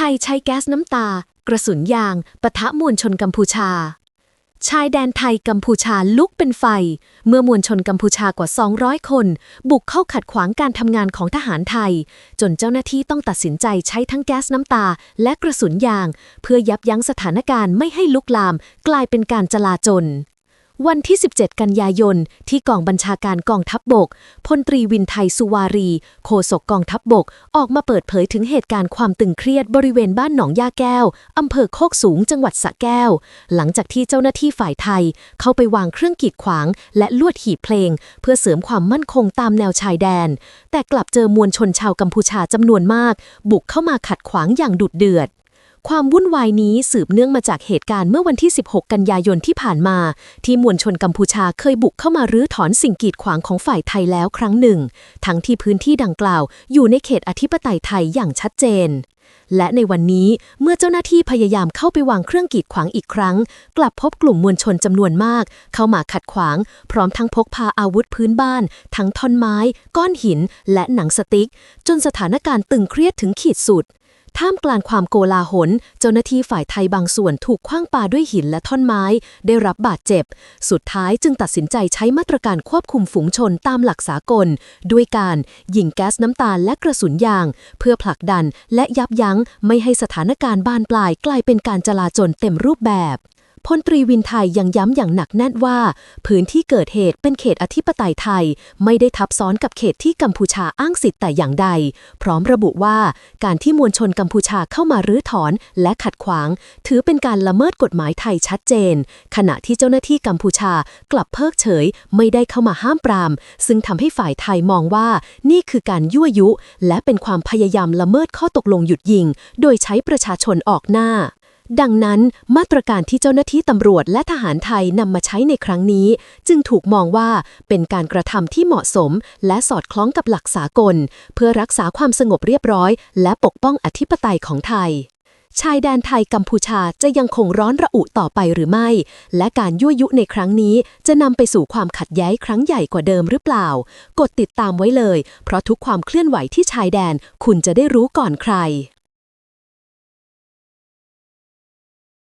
ทยใช้แก๊สน้ำตา กระสุนยางปะทะมวลชนกัมพูชา ชายแดนไทยกัมพูชาลุกเป็นไฟ เมื่อมวลชนกัมพูชากว่า 200 คน บุกเข้าขัดขวางการทำงานของทหารไทย จนเจ้าหน้าที่ต้องตัดสินใจใช้ทั้งแก๊สน้ำตา และกระสุนยาง เพื่อยับยั้งสถานการณ์ไม่ให้ลุกลาม กลายเป็นการจลาจล วันที่ 17 กันยายน ที่กองบัญชาการกองทัพบบกพลตรีวินไทยสุวารี โฆษกกองทัพบบก ออกมาเปิดเผยถึงเหตุการณ์ความตึงเครียดบริเวณบ้านหนองยาแก้ว อำเภอโคกสูงจังหวัดสระแก้ว หลังจากที่เจ้าหน้าที่ฝ่ายไทย เข้าไปวางเครื่องกีดขวาง และลวดหีบเพลง เพื่อเสริมความมั่นคงตามแนวชายแดน แต่กลับเจอมวลชนชาวกัมพูชาจำนวนมาก บุกเข้ามาขัดขวางอย่างดุดเดือด ความวุ่นวายนี้สืบเนื่องมาจากเหตุการณ์เมื่อวันที่ 16 กันยายนที่ผ่านมา ที่มวลชนกัมพูชาเคยบุกเข้ามารื้อถอนสิ่งกีดขวางของฝ่ายไทยแล้วครั้งหนึ่ง ทั้งที่พื้นที่ดังกล่าว อยู่ในเขตอธิปไตยไทยอย่างชัดเจน และในวันนี้เมื่อเจ้าหน้าที่พยายามเข้าไปวางเครื่องกีดขวางอีกครั้ง กลับพบกลุ่มมวลชนจำนวนมาก เข้ามาขัดขวาง พร้อมทั้งพกพาอาวุธพื้นบ้าน ทั้งท่อนไม้ ก้อนหิน และหนังสติ๊ก จนสถานการณ์ตึงเครียดถึงขีดสุด ท่ามกลางความโกลาหล เจ้าหน้าที่ฝ่ายไทยบางส่วนถูกขว้างปาด้วยหินและท่อนไม้ ได้รับบาดเจ็บ สุดท้ายจึงตัดสินใจใช้มาตรการควบคุมฝูงชนตามหลักสากล ด้วยการยิงแก๊สน้ำตาลและกระสุนยาง เพื่อผลักดันและยับยั้งไม่ให้สถานการณ์บานปลายกลายเป็นการจลาจลเต็มรูปแบบ พลตรีวินไทยยังย้ำอย่างหนักแน่นว่า พื้นที่เกิดเหตุเป็นเขตอธิปไตยไทย ไม่ได้ทับซ้อนกับเขตที่กัมพูชาอ้างสิทธิ์แต่อย่างใด พร้อมระบุว่าการที่มวลชนกัมพูชาเข้ามารื้อถอนและขัดขวาง ถือเป็นการละเมิดกฎหมายไทยชัดเจน ขณะที่เจ้าหน้าที่กัมพูชากลับเพิกเฉย ไม่ได้เข้ามาห้ามปราม ซึ่งทำให้ฝ่ายไทยมองว่า นี่คือการยั่วยุ และเป็นความพยายามละเมิดข้อตกลงหยุดยิง โดยใช้ประชาชนออกหน้า ดังนั้นมาตรการที่เจ้าหน้าที่ตำรวจและทหารไทยนำมาใช้ในครั้งนี้ จึงถูกมองว่าเป็นการกระทำที่เหมาะสม และสอดคล้องกับหลักสากล เพื่อรักษาความสงบเรียบร้อย และปกป้องอธิปไตยของไทย ชายแดนไทยกัมพูชาจะยังคงร้อนระอุต่อไปหรือไม่ และการยั่วยุในครั้งนี้จะนำไปสู่ความขัดแย้งครั้งใหญ่กว่าเดิมหรือเปล่า กดติดตามไว้เลย เพราะทุกความเคลื่อนไหวที่ชายแดนคุณจะได้รู้ก่อนใคร